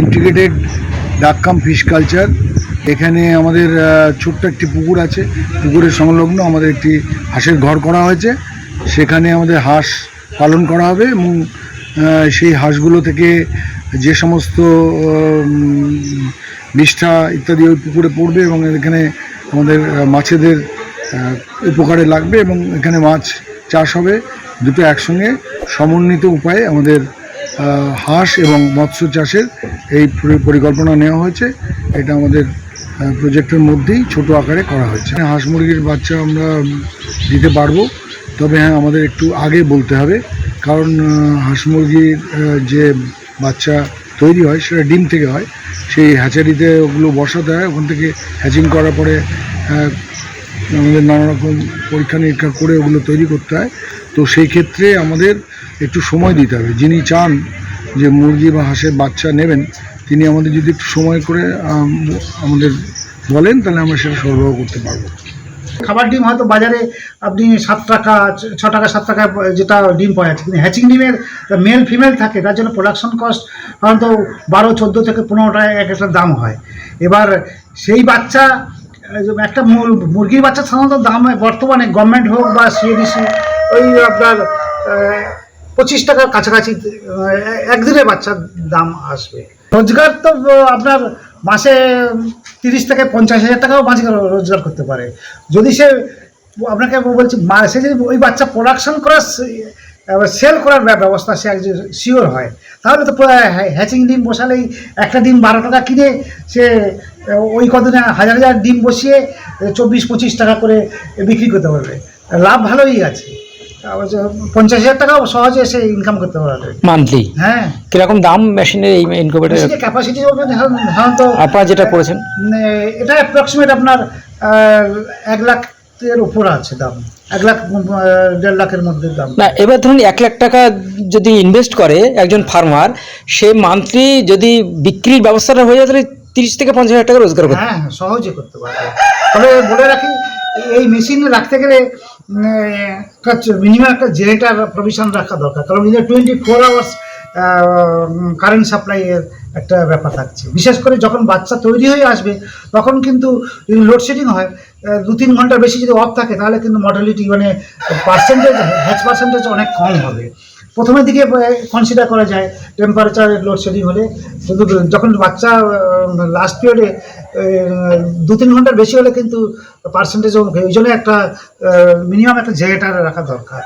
Integrated ডাক্কাম fish culture এখানে আমাদের ছোট্ট একটি পুকুর আছে। পুকুরের সংলগ্ন আমাদের একটি হাঁসের ঘর করা হয়েছে। সেখানে আমাদের হাঁস পালন করা হবে এবং সেই হাঁসগুলো থেকে যে সমস্ত বিষ্ঠা ইত্যাদি ওই পুকুরে পড়বে এবং এখানে আমাদের মাছেদের উপকারে লাগবে এবং এখানে মাছ চাষ হবে। দুটো একসঙ্গে সমন্বিত উপায়ে আমাদের হাঁস এবং মৎস্য চাষের এই পরিকল্পনা নেওয়া হয়েছে। এটা আমাদের প্রজেক্টের মধ্যেই ছোট আকারে করা হয়েছে। হাঁস মুরগির বাচ্চা আমরা দিতে পারব। তবে হ্যাঁ আমাদের একটু আগে বলতে হবে। কারণ হাঁস মুরগির যে বাচ্চা তৈরি হয়, সেটা ডিম থেকে হয়। সেই হ্যাচারিতে ওগুলো বসাতে হয়। ওখান থেকে হ্যাচিং করার পরে আমাদের নানা রকম পরীক্ষা নিরীক্ষা করে ওগুলো তৈরি করতে হয়। তো সেই ক্ষেত্রে আমাদের একটু সময় দিতে হবে। যিনি চান যে মুরগি বা হাঁসের বাচ্চা নেবেন, তিনি আমাদের যদি একটু সময় করে আমাদের বলেন, তাহলে আমরা সেটা সরবরাহ করতে পারব। খাবার ডিম হয়তো বাজারে আপনি সাত টাকা, ছ- টাকা, সাত টাকা যেটা ডিম পাওয়া যাচ্ছে কিন্তু হ্যাচিং ডিমের মেল ফিমেল থাকে, তার জন্য প্রোডাকশন কস্ট সাধারণত বারো, চোদ্দ থেকে পনেরো টাকা এক একটা দাম হয়। এবার সেই বাচ্চা, একটা মুরগির বাচ্চা সাধারণত দাম বর্তমানে গভর্নমেন্ট হোক বা সিএডিসি ওই আপনার পঁচিশ টাকার কাছাকাছি একদিনে বাচ্চার দাম আসবে। রোজগার তো আপনার মাসে তিরিশ থেকে পঞ্চাশ হাজার টাকাও মাঝে রোজগার করতে পারে। যদি সে, আপনাকে বলছি সে যদি ওই বাচ্চা প্রোডাকশন করার সেল করার ব্য- ব্যবস্থা সে একজন শিওর হয়, তাহলে তো হ্যাচিং ডিম বসালেই একটা ডিম বারো টাকা কিনে সে ওই কদিনে হাজার হাজার ডিম বসিয়ে, চব্বিশ পঁচিশ টাকা করে বিক্রি করতে পারবে। লাভ ভালোই আছে। পঞ্চাশ হাজার টাকাও সহজে সে ইনকাম করতে পারবে। মান্থলি হ্যাঁ। কীরকম দাম মেশিনের এই ইনকিউবেটর ক্যাপাসিটি সাধারণত আপনারা যেটা করেছেন? মানে এটা অ্যাপ্রক্সিমেট আপনার এক লাখের উপর আছে দাম। এক লাখ দেড় লাখের মধ্যে দাম। না এবার ধরুন এক লাখ টাকা যদি ইনভেস্ট করে একজন ফার্মার সে মান্থলি যদি বিক্রির ব্যবস্থাটা হয়ে যায় তাহলে তিরিশ থেকে পঞ্চাশ হাজার টাকা রোজগার করতে হ্যাঁ হ্যাঁ সহজে করতে পারবে। তবে বলে রাখি এই মেশিন রাখতে গেলে মিনিমাম একটা জেনারেটার প্রভিশন রাখা দরকার। কারণ এটা টোয়েন্টি ফোর আওয়ার্স কারেন্ট সাপ্লাইয়ের একটা ব্যাপার থাকছে। বিশেষ করে যখন বাচ্চা তৈরি হয়ে আসবে, তখন কিন্তু যদি লোডশেডিং হয় দু তিন ঘণ্টার বেশি যদি অফ থাকে, তাহলে কিন্তু মর্টালিটি মানে পার্সেন্টেজ হ্যাচ পার্সেন্টেজ অনেক কম হবে। প্রথমের দিকে কনসিডার করা যায় টেম্পারেচার লোডশেডিং হলে। কিন্তু যখন বাচ্চা লাস্ট পিরিয়ডে দু তিন ঘণ্টার বেশি হলে কিন্তু পার্সেন্টেজ ওই জন্য একটা মিনিমাম একটা জায়গাটা রাখা দরকার।